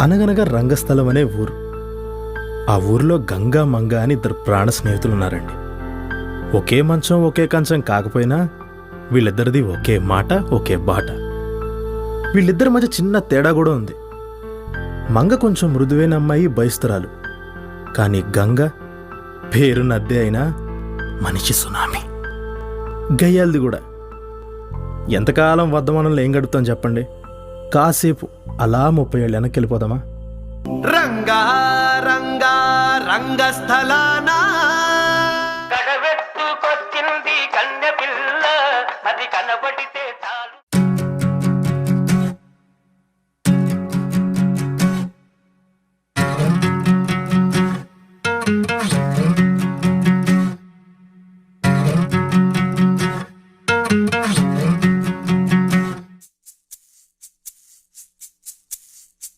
అనగనగా రంగస్థలం అనే ఊరు. ఆ ఊరిలో గంగా మంగ అని ఇద్దరు ప్రాణ స్నేహితులు ఉన్నారండి. ఒకే మంచం ఒకే కంచం కాకపోయినా వీళ్ళిద్దరిది ఒకే మాట ఒకే బాట. వీళ్ళిద్దరి మధ్య చిన్న తేడా కూడా ఉంది. మంగ కొంచెం మృదువైన అమ్మాయి బయస్తురాలు. కానీ గంగ పేరు నద్దే అయినా మనిషి సునామీ. గయ్యాలది కూడా. ఎంతకాలం వద్ద ఏం గడుపుతాం చెప్పండి? కాసేపు అలా ముప్పై ఏళ్ళు వెనక్కి వెళ్ళిపోదామా రంగా రంగా రంగస్థలానా? కడవెత్తుకొచ్చింది కన్నె పిల్ల అది కనబడితే